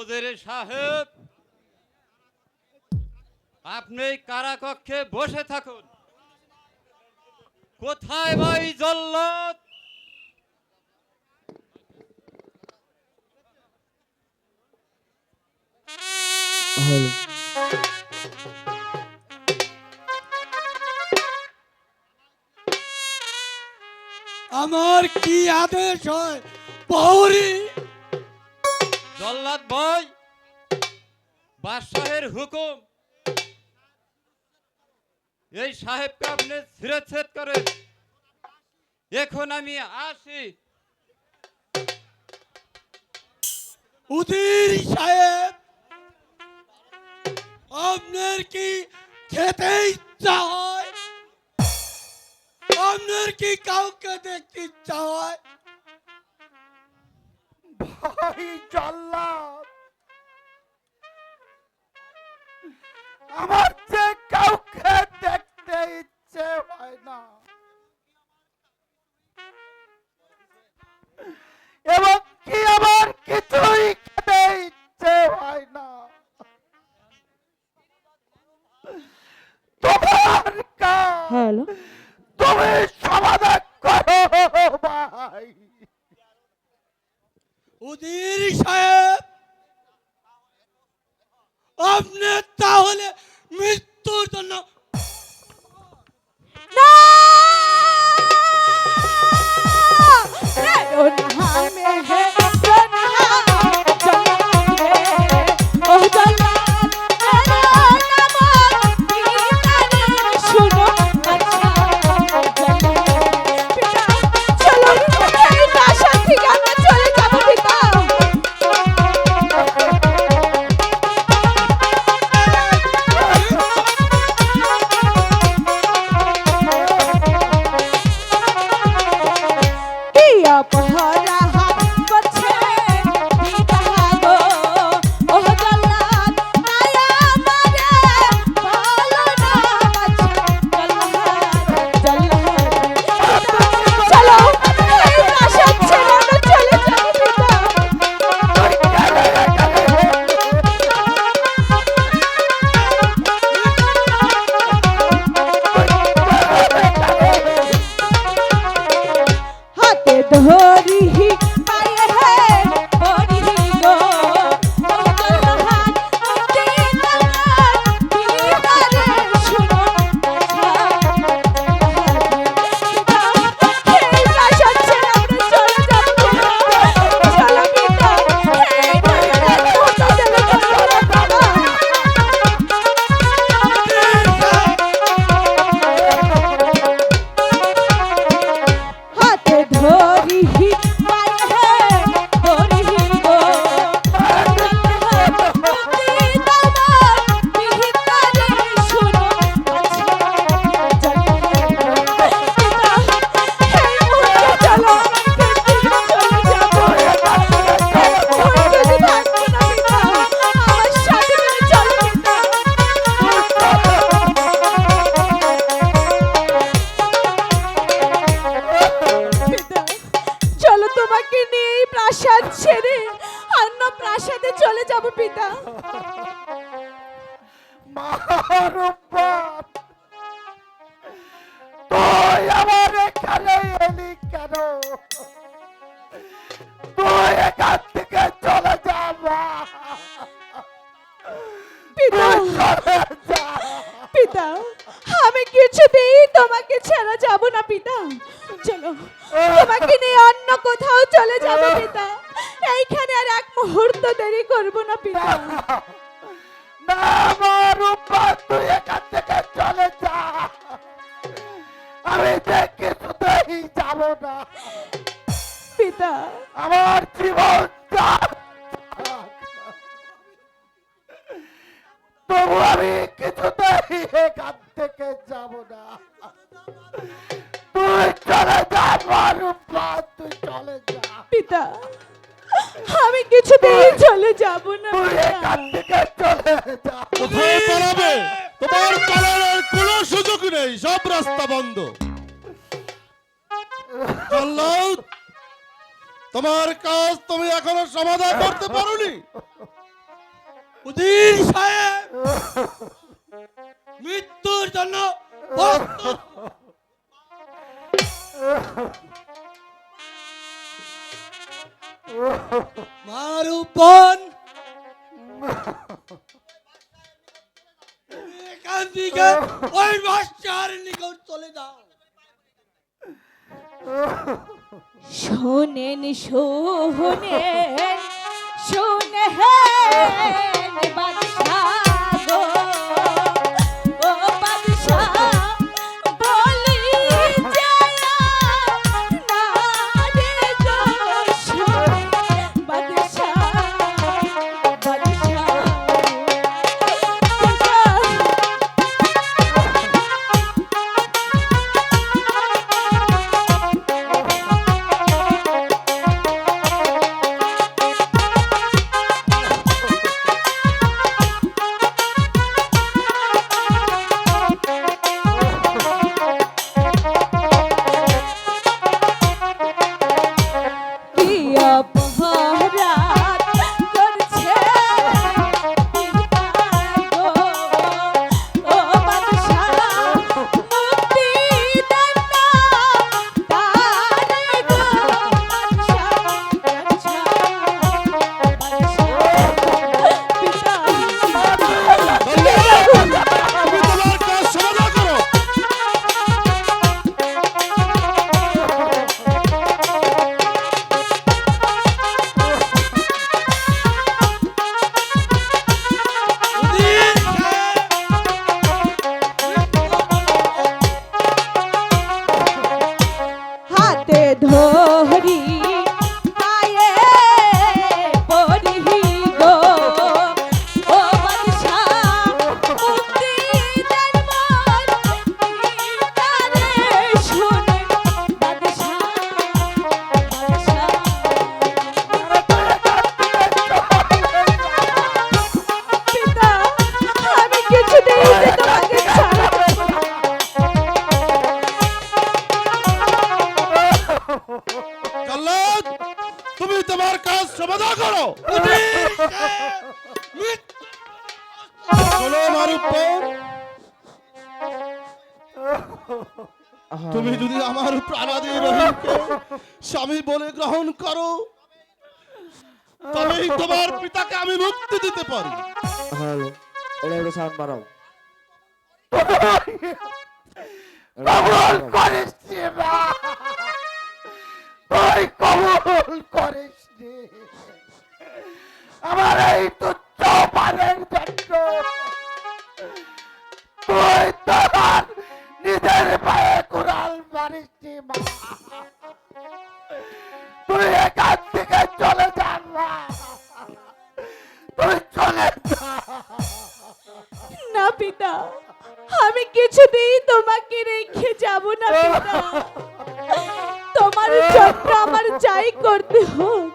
ওদের সাহেব আপনি কারাকক্ষে বসে থাকুন। কোথায় ভাই জল্লাদ? আমার কি আদেশ হয়? প্রহরী জল্লাদ ভাই বাদশাহের হুকুম। এই সাহেবকে আপনি ছিঁড়েছেদ করেন। এখন আমি আসি। উদির সাহেব, আপনার কি খেতে ইচ্ছা হয়? আপনার কি কাউকে দেখতে ইচ্ছা হয়? ভাই মারুব্বাত তুই আমার এখানে এলি কেন? তুই এখান থেকে চলে যা মা। পিতা। পিতা আমি কিছুতেই তোমাকে ছেড়ে যাব না পিতা। চলো তোমাকে নিয়ে অন্য কোথাও চলে যাব পিতা। এইখানে আর এক মুহূর্ত দেরি করব না পিতা। না মারুব্বাত তুই এখান থেকে চলে যা আমি যে কিছুতেই যাব না পিতা। আমার জীবন তবু আমি কিছুতেই এখান থেকে যাব না। তুই চলে যা মারুব্বা তুই চলে যা। পিতা। আমি কিছুতেই চলে যাব না। কোথায় পালাবে? তোমার পালানোর কোনো সুযোগ নেই। সব রাস্তা বন্ধ। তোমার কাজ তুমি এখনও সমাধান করতে পারোনি। উজির সাহেব মৃত্যুর জন্য মারুপন এখান থেকে ওই বাচ্চার নিকট চলে যাও। শোনেন শোনেন শোনেন বাদশাহ। আমার প্রাণাদি রহিমকে স্বামী বলে গ্রহণ করো। তবেই তোমার পিতাকে আমি মুক্তি দিতে পারি। এটা সাউন্ড বাড়াও। কবুল করিস রে মা। তুই কবুল করিস আমার এই তুচ্ছ তুই তোমার নিজের পায়ে কুড়াল মারিস মা। তুই এখান থেকে চলে যা মা। তুই চলে না, পিতা, আমি কিছুতেই তোমাকে রেখে যাব না, পিতা। তোমার জন্য আমার যাই করতে হোক।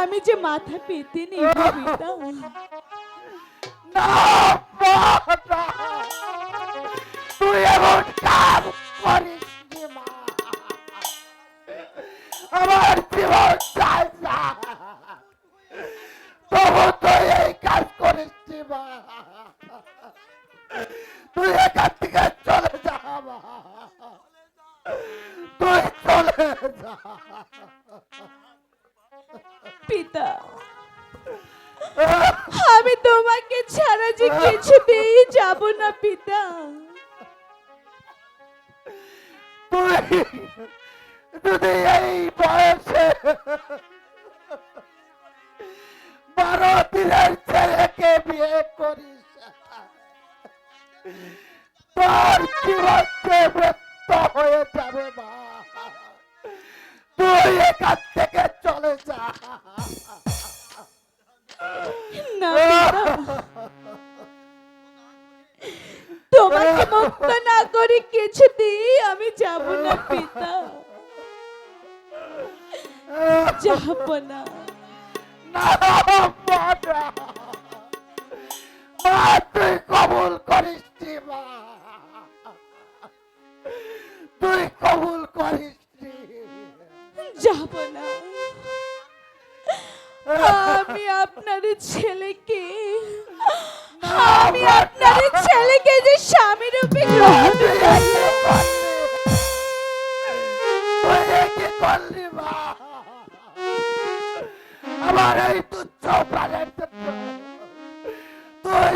আমি যে মাথা পেতে নিব পিতা। আমার জীবন চাই না। তবু তুই এই কাজ করিস তুই এখান থেকে চলে যা তুই চলে যা। পিতা আমি তোমাকে ছাড়া যে কিছুতেই যাব না পিতা। যদি এই বয়সে বারো দিনের ছেলেকে বিয়ে করিস, তোর জীবনকে ব্যস্ত হয়ে যাবে মা। তুই এখান থেকে চলে যা। তোমাকে মুক্ত না করে কিছুতেই আমি যাব না পিতা যাব না তুই কবুল করিস তুই কবুল করিস যাব না আমি আপনার ছেলেকে আমি আপনার ছেলেকে যে স্বামী রূপে গ্রহণ করি করলি মা? আমার এই তুচ্ছ প্রাণের জন্য। তুই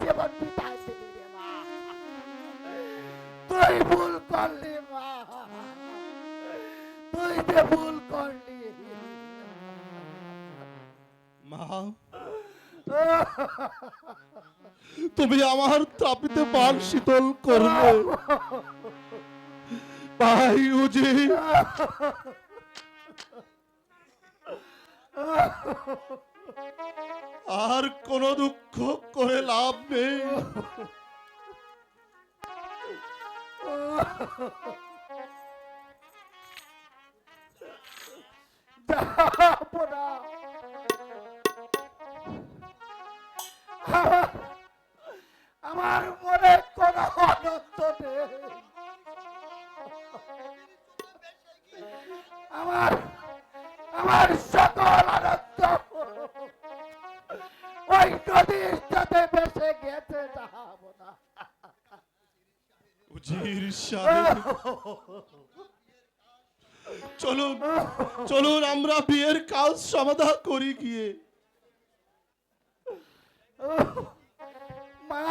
জীবন বিতাই দিলি রে মা। তুই ভুল করলি মা। তুই যে ভুল করলি। মা, তুমি আমার তাপিতে পান শীতল করলে। ভাই, উজি। আর কোন দুঃখ করে লাভ নেই। আমার- মনে কোনো আনন্দ নেই। আমার আমার চলুন চলুন আমরা বিয়ের কাজ সমাধান করি গিয়ে। মা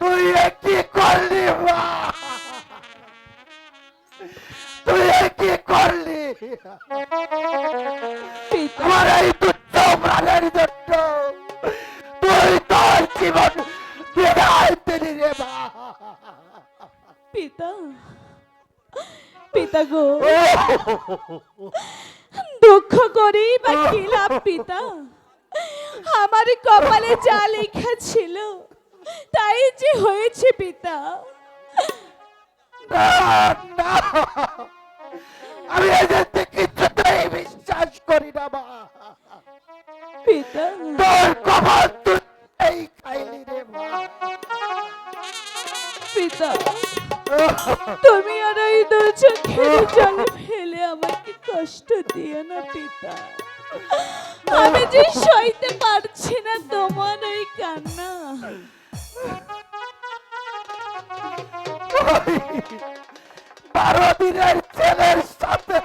তুই কি করলি মা? তুই কি করলি? আমার এই তুচ্ছ প্রাণের জন্য পিতা। পিতা গো। দুঃখ করি বা কি লাভ পিতা? আমার কপালে যা লেখা ছিল তাই যে হয়েছে পিতা। আমি এদেরকে কিছুতেই বিশ্বাস করি না মা। পিতা। ওই বারো দিনের ছেলের সাথে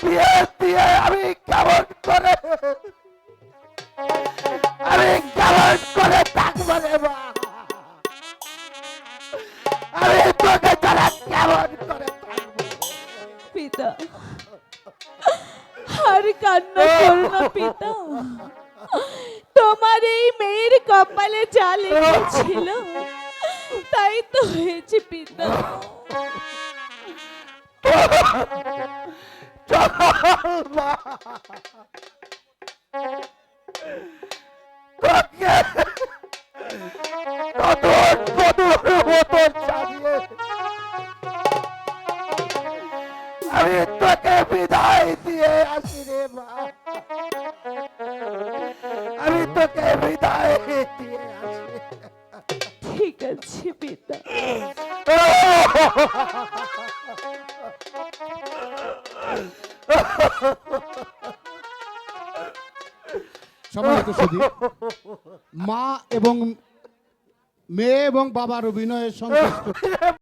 বিয়ে দিয়ে আমি কেমন করে আমি কেমন করে থাকব রে মা আমি তোকে ছাড়া কেমন করে পিতা। আর কান্না করো না, পিতা। তোমার এই মেয়ের কপালে যা লেগেছিল তাই তো হয়েছে পিতা। আমি তোকে বিদায় দিয়ে আসি রে মা। আমি তোকে বিদায় দিয়ে আসি ঠিক আছে পিতা সম্মানিত সুদী মা এবং মেয়ে এবং বাবার অভিনয়ে সন্তুষ্ট।